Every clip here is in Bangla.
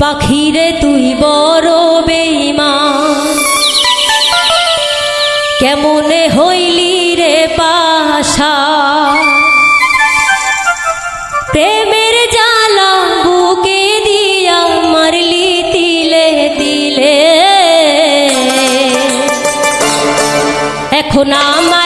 পাখিরে তুই বড় বেইমা কেমনে হইলি রে পাশা? প্রেমের জ্বালা বুকে দিয়া মারলি দিলে দিলে এখন আমার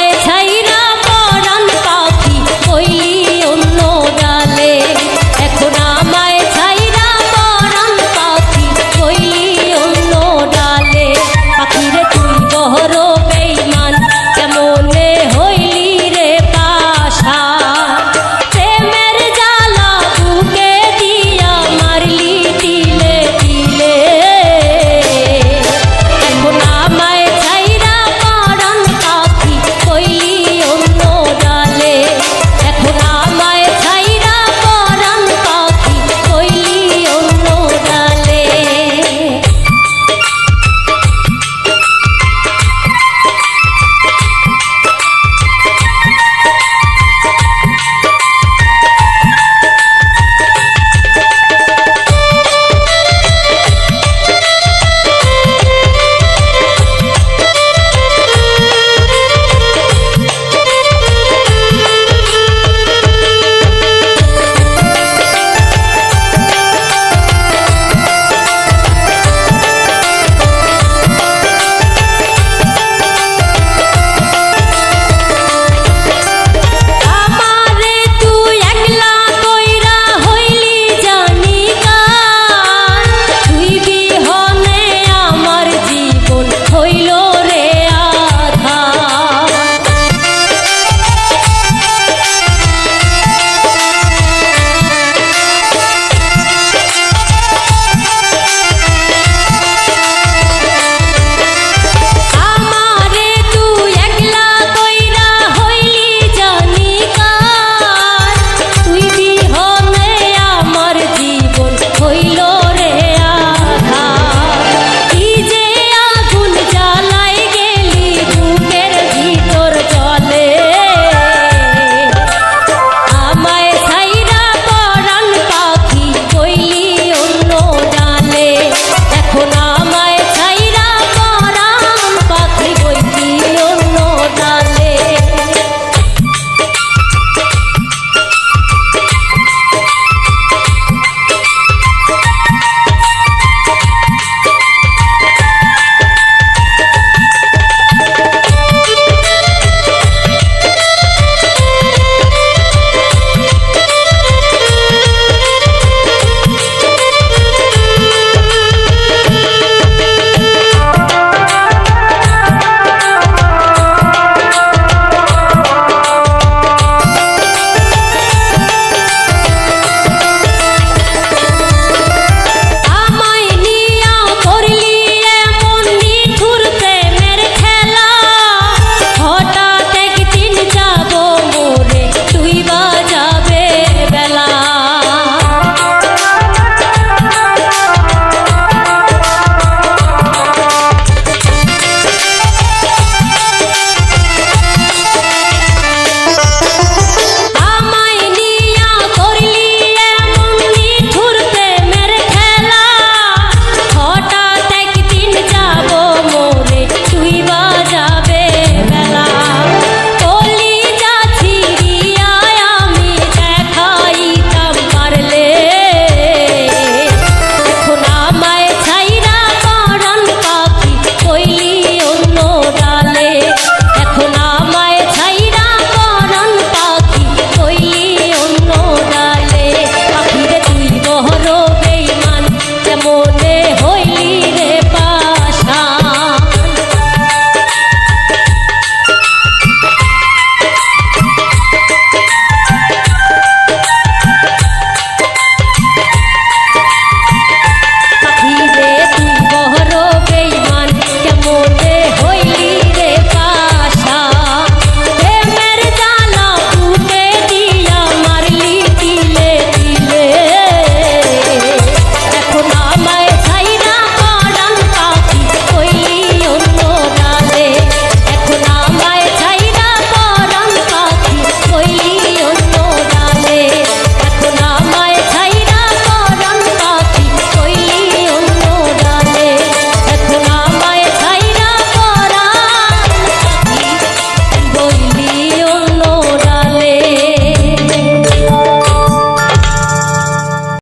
হইলি